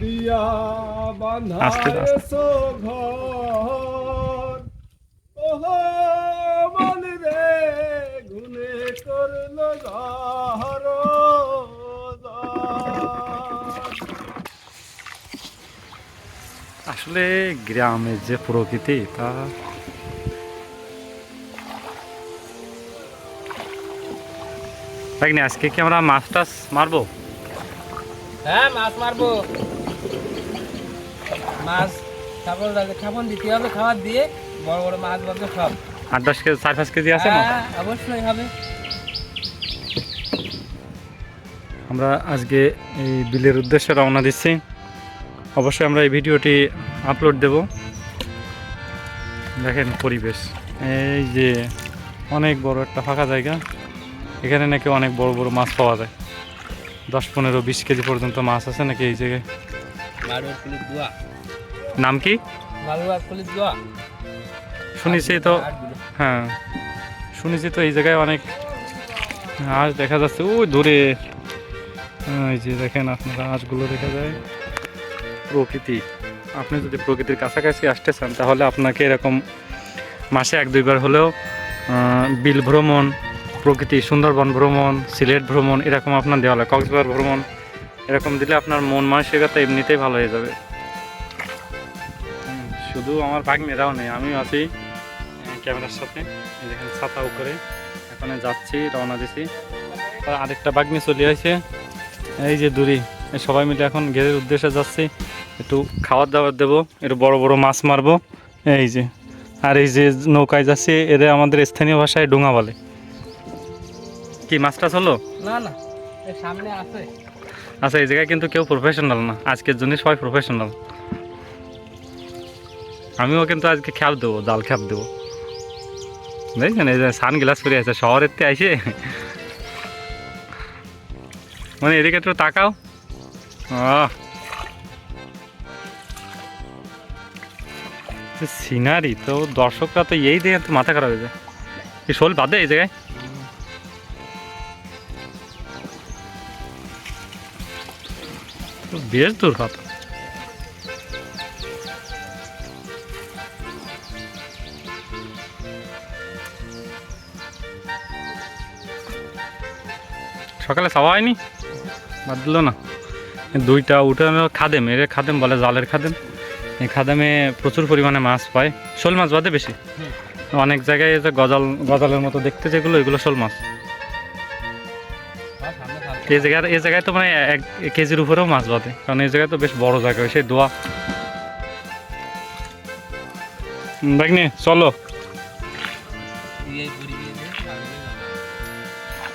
দিয়া বাঁধা আস্তে আস্তে। ঘর। ওহ মন রে গুনে করল ঘর আসলে গ্রামের যে প্রকৃতি তা আজকে কি আমরা মাছ টাছ মারবো? হ্যাঁ মাছ মারবো। মাছ তারপর খাবন দিতে হবে খাবার দিয়ে। বড় বড় মাছ বলতে সব। আট দশ কেজি চার পাঁচ কেজি আছে না হ্যাঁ, অবশ্যই হবে। আমরা আজকে এই বিলের উদ্দেশ্যে রওনা দিচ্ছি। অবশ্যই আমরা এই ভিডিওটি আপলোড দেব। দেখেন পরিবেশ। এই যে অনেক বড় একটা ফাঁকা জায়গা। এখানে নাকি অনেক বড় বড় মাছ পাওয়া যায়। দশ পনেরো বিশ কেজি পর্যন্ত মাছ আছে নাকি এই জায়গায়? নাম কি? শুনেছি তো হ্যাঁ শুনেছি তো এই জায়গায় অনেক হাঁস দেখা যাচ্ছে। ওই দূরে এই যে দেখেন আপনারা হাঁসগুলো দেখা যায়। প্রকৃতি। আপনি যদি প্রকৃতির কাছাকাছি আসতে চান তাহলে আপনাকে এরকম মাসে এক দুইবার হলেও বিল ভ্রমণ প্রকৃতি, সুন্দরবন ভ্রমণ, সিলেট ভ্রমণ, এরকম আপনার দেওয়া হয় কক্সবাজার ভ্রমণ, এরকম দিলে আপনার মন মানসিকতা এমনিতেই ভালো হয়ে যাবে। শুধু আমার ভাগ্নেরাও নেই, আমিও আছি ক্যামেরার সাথে দেখেন ছাতা উপরে। এখন যাচ্ছি, রওনা দিছি। আর আরেকটা বাগনি চলে আসে এই যে দূরি সবাই মিলে এখন ঘেরের উদ্দেশ্যে যাচ্ছি। একটু খাবার দাবার দেবো, একটু বড় বড় মাছ মারবো, এই যে। আর এই যে নৌকায় যাচ্ছি, এদের আমাদের স্থানীয় ভাষায় ডোঙা বলে। কি মাছ টাছ হলো? না না সামনে আছে। আচ্ছা এই জায়গায় কিন্তু কেউ প্রফেশনাল না। আজকের জন্য সবাই প্রফেশনাল আমিও কিন্তু আজকে খ্যাপ দেবো জাল খ্যাপ দেবো। দেখছেন এই যে সান গ্লাস পরে আছে শহরের তে আইসে। মানে এদিকে একটু তাকাও। সিনারি তো দর্শকরা তো এই দেখে মাথা খারাপ হয়ে যায়। এই শোল বাদে এই জায়গায়? বেশ দূর কথা সকালে খাওয়া হয়নি? বাদ দিল না। দুইটা উঠানো খাদেম এর খাদেম বলে জালের খাদেম। এই খাদেমে প্রচুর পরিমাণে মাছ পায়। শোল মাছ বাদে বেশি। অনেক জায়গায় যে গজাল গজালের মতো দেখতে যেগুলো এগুলো শোল মাছ। এই জায়গায় এই জায়গায় তো মানে এক কেজির উপরেও মাছ বাঁধে। কারণ এই জায়গায় তো বেশ বড় জায়গা সেই দোয়া। দেখনি চলো।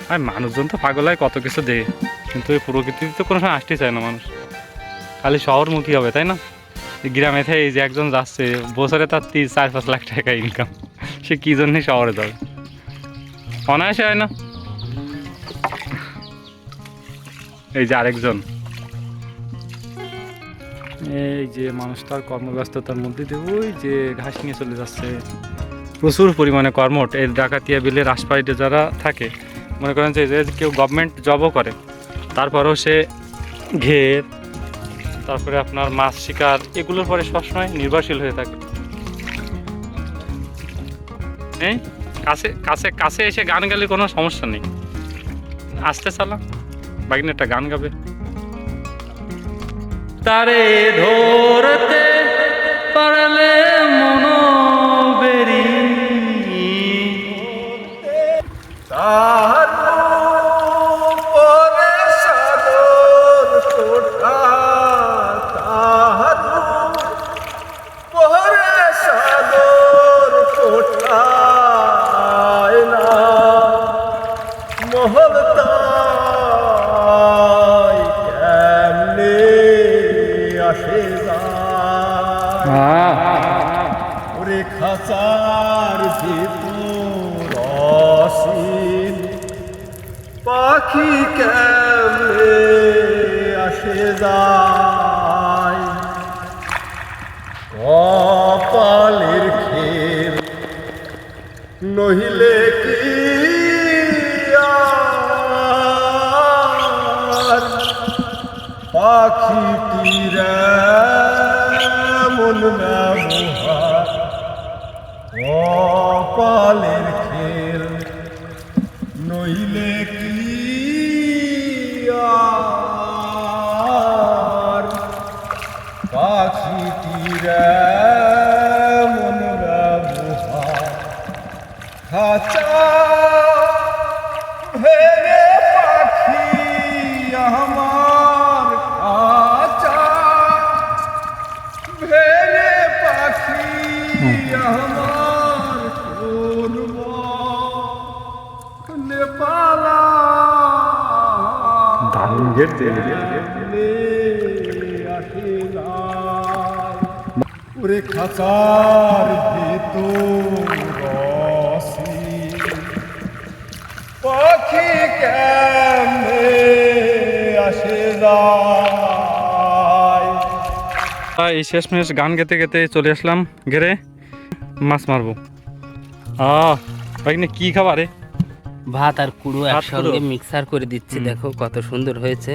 আর, মানুষজন তো পাগল হয়, কত কিছু দেয়। কিন্তু এই প্রকৃতিতে তো কোনো সময় আসতে চায় না মানুষ। খালি শহরমুখী হবে, তাই না? গ্রামে থেকে এই যে একজন যাচ্ছে, বছরে তার তিন, চার, পাঁচ লাখ টাকা ইনকাম সে কী জন্যই শহরে যাবে? অনায়াসে হয় না? এই যে আরেকজন। এই যে মানুষ তার কর্মব্যস্ততার মধ্যে দিয়ে ওই যে ঘাস নিয়ে চলে যাচ্ছে। প্রচুর পরিমাণে কর্মট এই ডাকাতিয়া বিলের আশপাশে যারা থাকে, মনে করেন যে কেউ গভর্নমেন্ট জবও করে। তারপরেও সে ঘের, তারপরে আপনার মাছ শিকার, এগুলোর পরে সবসময় নির্ভরশীল হয়ে থাকে। এই, কাছে কাছে কাছে এসে গান গেলে কোনো সমস্যা নেই। আসতে চালা বাগিনে একটা গান গাবে। তারে ধরতে আসে যায় ওরে খাঁচার ভিতর অসীম পাখি কেমনে আসে যায়? পাখিটির মন ব্যবহার খাঁচা ভেঙে পাখি আমার খাঁচা। ভেঙে পাখি আমার করব নেপালা। দারুণ গেট। ওরে খাঁচার ভিতর রসি পাখি কেমনে আসে যায়? এই শেষমেশ গান গেতে গেতে চলে আসলাম ঘেরে। মাছ মারবো। আহ ভাইনে কি খাবার রে? ভাত আর কুড়ো একসঙ্গে? মিক্সার করে দিচ্ছি। দেখো কত সুন্দর হয়েছে।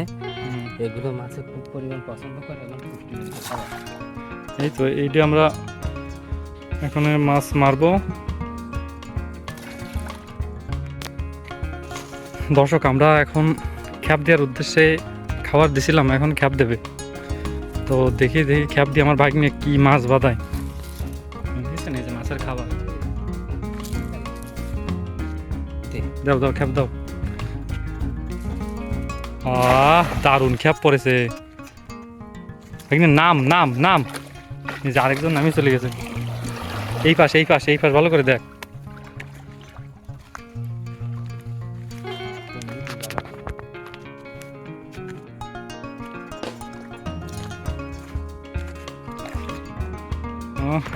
এগুলো মাছে খুব পরিমাণ পছন্দ করে এবং। এই তো, এইটা আমরা এখন মাছ মারবো। দর্শক, আমরা এখন খ্যাপ দেওয়ার উদ্দেশ্যে খাবার দিছিলাম, এখন খ্যাপ দেবে। তো দেখি দেখি খ্যাপ দিয়ে আমার বাইক নিয়ে কি মাছ বাদায় দেখছেন এই যে মাছের খাবার। দাও দাও, খ্যাপ দাও। আহ, দারুণ খ্যাপ পড়েছে। নাম নাম নাম। যে আরেকজন নামই চলে গেছে এই পাশে এই পাশে এই পাশ ভালো করে দেখ।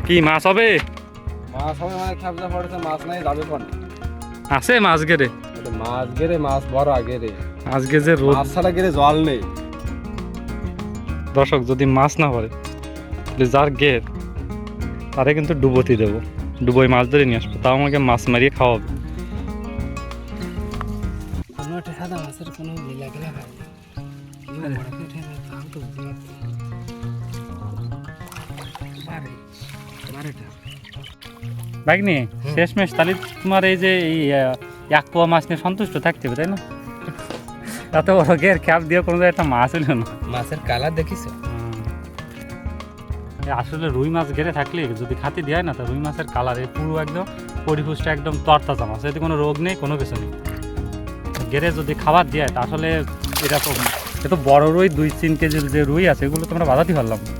কি মাছ হবে? মাছ হবে মানে খ্যাপজা পড়েছে মাছ নাই যাবে কোন? আছে মাছ গেরে মাছ গেরে মাছ বড় আগে রে। আজকে যে রোদ মাছ ছাড়া গেরে জল নেই। দর্শক যদি মাছ না পড়ে যার গের তারে কিন্তু ডুবোতে দেবো। ডুবোই মাছ ধরে নিয়ে আসব তাও আমাকে মাছ মারিয়ে খাওয়াবে। সাদা মাছের কোনো লীলা গেলা হয় শেষমেশ তাহলে তোমার এই যে এই এক পোয়া মাছ নিয়ে সন্তুষ্ট থাকতে হবে তাই না? এত বড় গের খ্যাপ দিয়ে কোনো জায়গায় একটা মাছ হইল না। মাছের কালার দেখিছো? এ আসলে রুই মাছ ঘেরে থাকলে যদি খাতি দেয় না, তো রুই মাছের কালার এই পুরো একদম পরিপুষ্ট, একদম তরতাজা মাছ এতে কোনো রোগ নেই, কোনো কিছু নেই ঘেরে যদি খাবার দেয়, তা আসলে এরকম এত বড় রুই, দুই, তিন কেজির যে রুই আছে, এগুলো তোমরা বাজাতে পারলাম না।